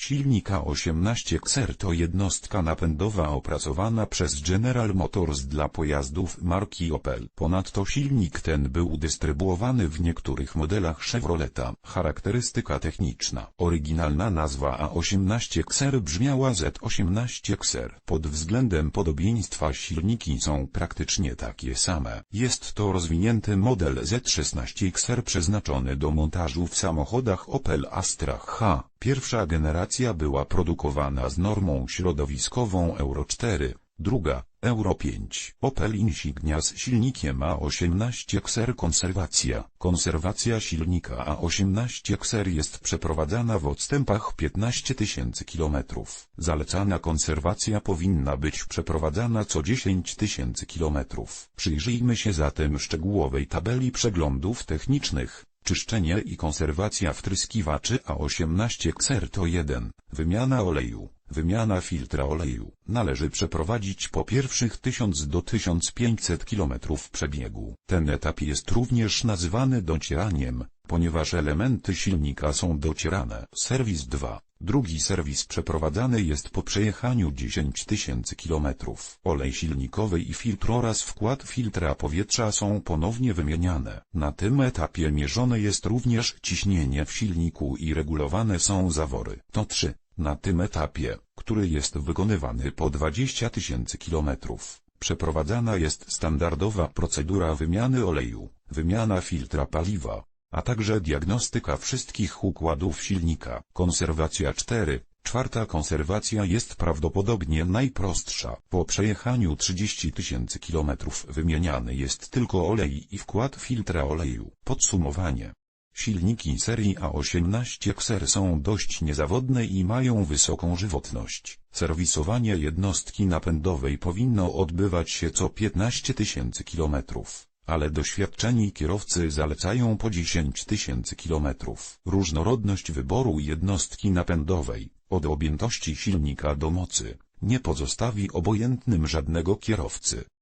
Silnik A18 XR to jednostka napędowa opracowana przez General Motors dla pojazdów marki Opel. Ponadto silnik ten był dystrybuowany w niektórych modelach Chevroleta. Charakterystyka techniczna. Oryginalna nazwa A18 XR brzmiała Z18 XR. Pod względem podobieństwa silniki są praktycznie takie same. Jest to rozwinięty model Z16 XR przeznaczony do montażu w samochodach Opel Astra H. Pierwsza generacja była produkowana z normą środowiskową Euro 4, druga, Euro 5. Opel Insignia z silnikiem A18 XR Konserwacja. Konserwacja silnika A18 XR jest przeprowadzana w odstępach 15 tysięcy kilometrów. Zalecana konserwacja powinna być przeprowadzana co 10 tysięcy kilometrów. Przyjrzyjmy się zatem szczegółowej tabeli przeglądów technicznych. Czyszczenie i konserwacja wtryskiwaczy A18 XR to 1. Wymiana oleju. Wymiana filtra oleju. Należy przeprowadzić po pierwszych 1000 do 1500 km przebiegu. Ten etap jest również nazywany docieraniem, ponieważ elementy silnika są docierane. Serwis 2. Drugi serwis przeprowadzany jest po przejechaniu 10 tysięcy kilometrów. Olej silnikowy i filtr oraz wkład filtra powietrza są ponownie wymieniane. Na tym etapie mierzone jest również ciśnienie w silniku i regulowane są zawory. To 3. Na tym etapie, który jest wykonywany po 20 tysięcy kilometrów, przeprowadzana jest standardowa procedura wymiany oleju, wymiana filtra paliwa, a także diagnostyka wszystkich układów silnika. Konserwacja 4. Czwarta konserwacja jest prawdopodobnie najprostsza. Po przejechaniu 30 tysięcy kilometrów wymieniany jest tylko olej i wkład filtra oleju. Podsumowanie. Silniki serii A18 XR są dość niezawodne i mają wysoką żywotność. Serwisowanie jednostki napędowej powinno odbywać się co 15 tysięcy kilometrów ale doświadczeni kierowcy zalecają po 10 tysięcy kilometrów. Różnorodność wyboru jednostki napędowej, od objętości silnika do mocy, nie pozostawi obojętnym żadnego kierowcy.